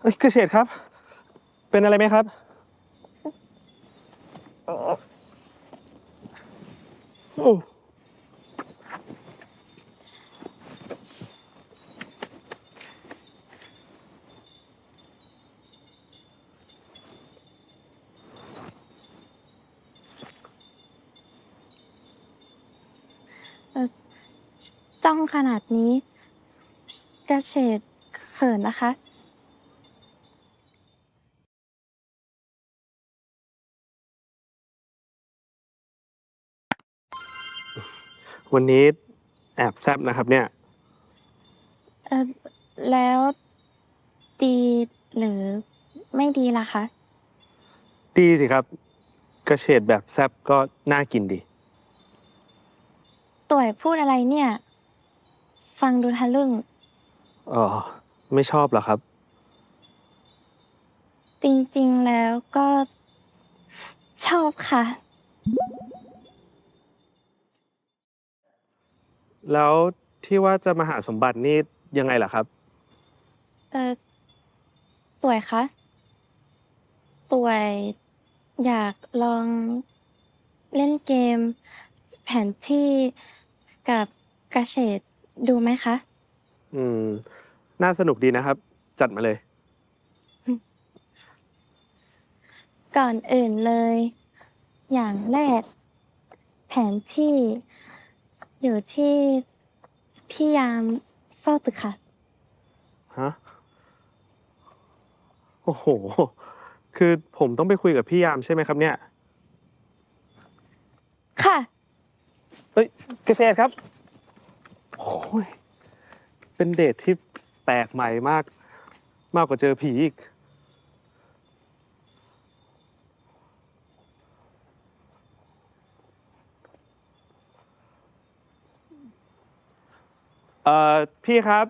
เอ้ยเกษตรครับ เป็นอะไรไหมครับ โอ้จ้องขนาดนี้ กระเฉดเขินนะคะ วันนี้แอบแซบนะครับ เนี่ย เออแล้วดีหรือไม่ดีล่ะคะ ดีสิครับ กระเฉดแบบแซบก็น่ากินดี ต่วยพูดอะไรเนี่ย ฟังดูทะลึ่ง อ๋อ ไม่ชอบเหรอครับ จริงๆแล้วก็ชอบค่ะ แล้วที่ว่าจะมาหาสมบัตินี่ยังไงล่ะครับ เออต่วยคะต่วยอยากลองเล่นเกม แผนที่กับกระเฉดดูไหมคะ อืม น่าสนุกดีนะครับ จัดมาเลย ก่อนอื่นเลย อย่างแรก แผนที่ อยู่ที่พี่ยามเฝ้าตึกค่ะ ฮะ โอ้โห คือผมต้องไปคุยกับพี่ยามใช่ไหมครับเนี่ย ค่ะเอ้ยเกษตรครับโอ้ยเป็นเดทที่แปลกใหม่มาก มากกว่าเจอผีอีก เอ่อพี่ครับ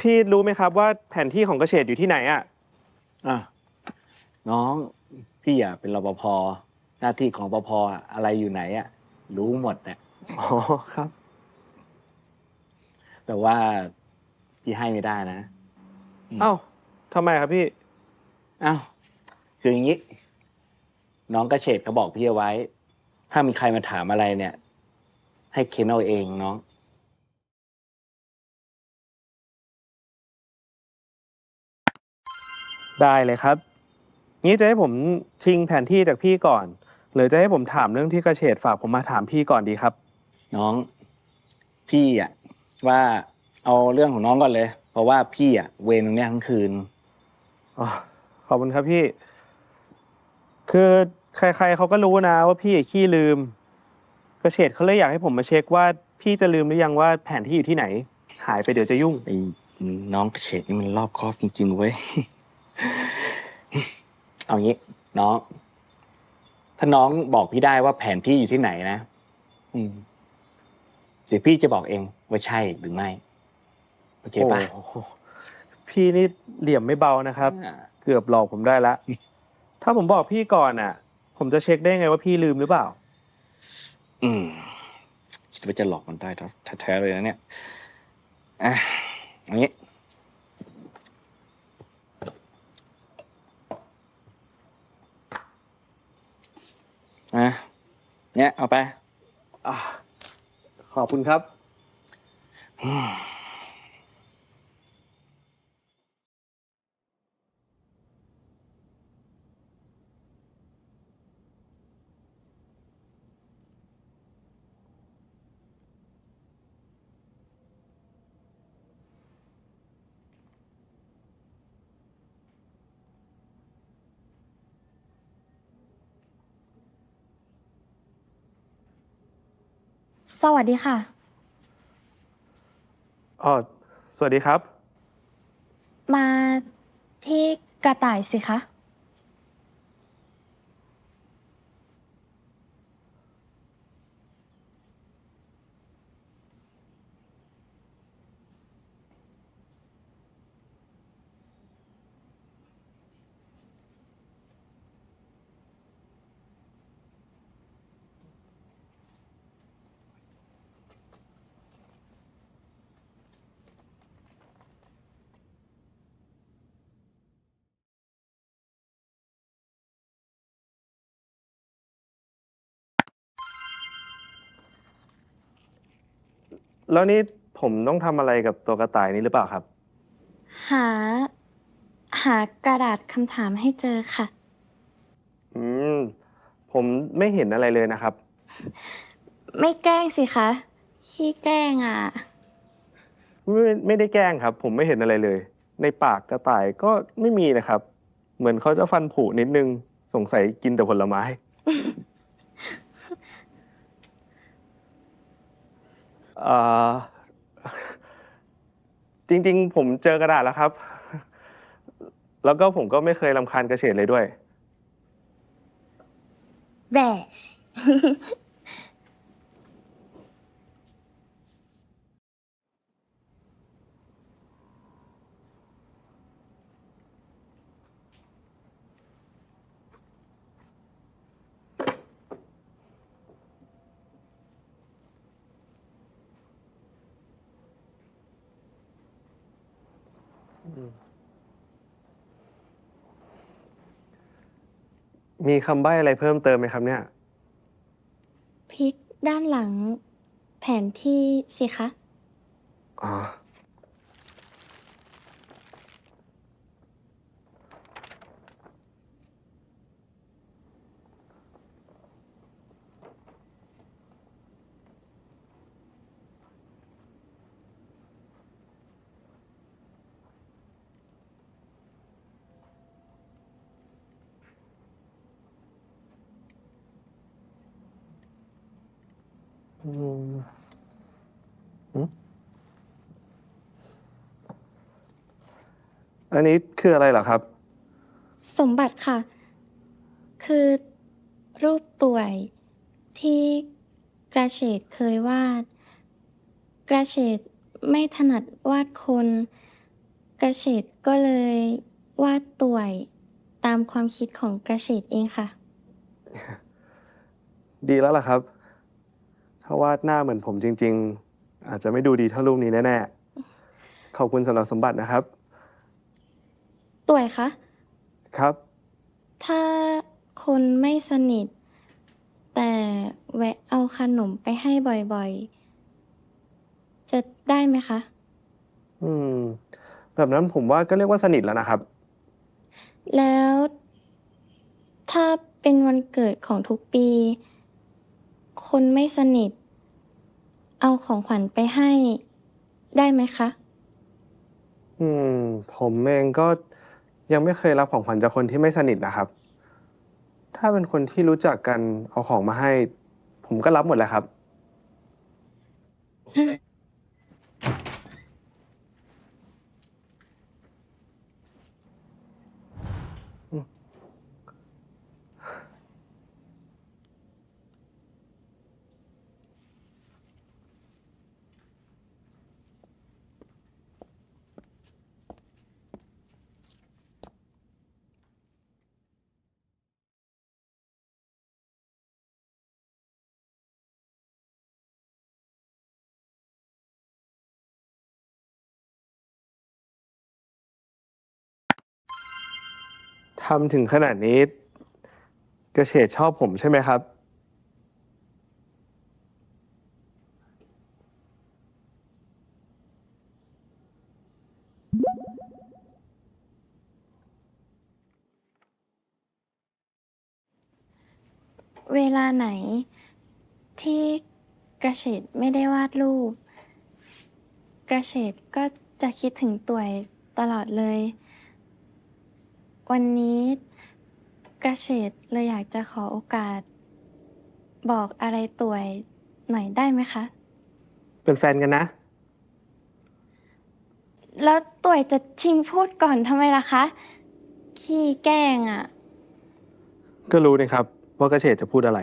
พี่รู้ไหมครับว่าแผนที่ของเกษตรอยู่ที่ไหนอะ อะน้องพี่อะเป็นรปภหน้าที่ของปภอะอะไรอยู่ไหนอะรู้หมดเนี่ยอ๋อครับ แต่ว่าพี่ให้ไม่ได้นะเอ้าทำไมครับพี่ อ้าวคืออย่างนี้น้องกระเฉดเขาบอกพี่เอาไว้ ถ้ามีใครมาถามอะไรเนี่ย ให้เค้นเอาเองน้อง ได้เลยครับงี้จะให้ผมชิงแผนที่จากพี่ก่อน หรือจะให้ผมถามเรื่องที่กระเฉดฝากผมมาถามพี่ก่อนดีครับ น้อง พี่อะว่าเอาเรื่องของน้องก่อนเลย เพราะว่าพี่อะเวรตรงเนี้ยทั้งคืนอ๋อขอบคุณครับพี่ คือใคร ๆเขาก็รู้นะว่าพี่ขี้ลืม กระเฉดเขาเลยอยากให้ผมมาเช็คว่าพี่จะลืมหรือยังว่าแผนที่อยู่ที่ไหน หายไปเดี๋ยวจะยุ่ง ไอ้น้องกระเฉดนี่มันรอบคอบจริงๆเว้ย เอางี้น้อง ถ้าน้องบอกพี่ได้ว่าแผนที่อยู่ที่ไหนนะอืมเดี๋ยวพี่จะบอกเองว่าใช่หรือไม่โอเคป่ะโอ้โหพี่นี่เหลี่ยมไม่เบานะครับ อ่าเกือบหลอกผมได้ละ ถ้าผมบอกพี่ก่อนอะ ผมจะเช็คได้ไงว่าพี่ลืมหรือเปล่า อืมคิดว่าจะหลอกมันได้แท้ๆเลยนะเนี่ยอะเอย่างนี้ อะ เนี่ยเอาไปอะขอบคุณครับ สวัสดีค่ะ อ๋อ สวัสดีครับ มาที่กระต่ายสิคะ แล้วนี่ผมต้องทำอะไรกับตัวกระต่ายนี้หรือเปล่าครับ หา หากระดาษคำถามให้เจอค่ะ อืม ผมไม่เห็นอะไรเลยนะครับ ไม่แกล้งสิคะขี้แกล้งอะ ไม่ไม่ได้แกล้งครับ ผมไม่เห็นอะไรเลย ในปากกระต่ายก็ไม่มีนะครับ เหมือนเขาจะฟันผุนิดนึง สงสัยกินแต่ผลไม้ เอ่อจริง ๆ ผมเจอกระดาษแล้วครับ แล้วก็ผมก็ไม่เคยรำคาญกระเฉดเลยด้วยแบ มีคำใบ้อะไรเพิ่มเติมไหมครับเนี่ย พลิกด้านหลัง แผนที่สิคะ อ๋อ อันนี้คืออะไรเหรอครับ สมบัติค่ะ คือรูปต่วยที่กระเฉดเคยวาด กระเฉดไม่ถนัดวาดคน กระเฉดก็เลยวาดต่วยตามความคิดของกระเฉดเองค่ะ ดีแล้วล่ะครับ ถ้าวาดหน้าเหมือนผมจริง ๆ อาจจะไม่ดูดีเท่ารูปนี้แน่ๆ ขอบคุณสำหรับสมบัตินะครับ ต่วยคะ ครับ ถ้าคนไม่สนิท แต่แวะเอาขนมไปให้บ่อยๆ จะได้ไหมคะ อืม แบบนั้นผมว่าก็เรียกว่าสนิทแล้วนะครับ แล้วถ้าเป็นวันเกิดของทุกปี คนไม่สนิท เอาของขวัญไปให้ ได้ไหมคะ อืม ผมเองก็ยังไม่เคยรับของขวัญจากคนที่ไม่สนิทนะครับ ถ้าเป็นคนที่รู้จักกันเอาของมาให้ ผมก็รับหมดแหละครับ ทำถึงขนาดนี้กระเฉดชอบผมใช่ไหมครับ เวลาไหนที่กระเฉดไม่ได้วาดรูป กระเฉดก็จะคิดถึงต่วยตลอดเลย วันนี้กระเฉดเลยอยากจะขอโอกาส บอกอะไรต่วยหน่อยได้ไหมคะ เป็นแฟนกันนะ แล้วต่วยจะชิงพูดก่อนทำไมล่ะคะ ขี้แกล้งอะ ก็รู้นะครับว่ากระเฉดจะพูดอะไร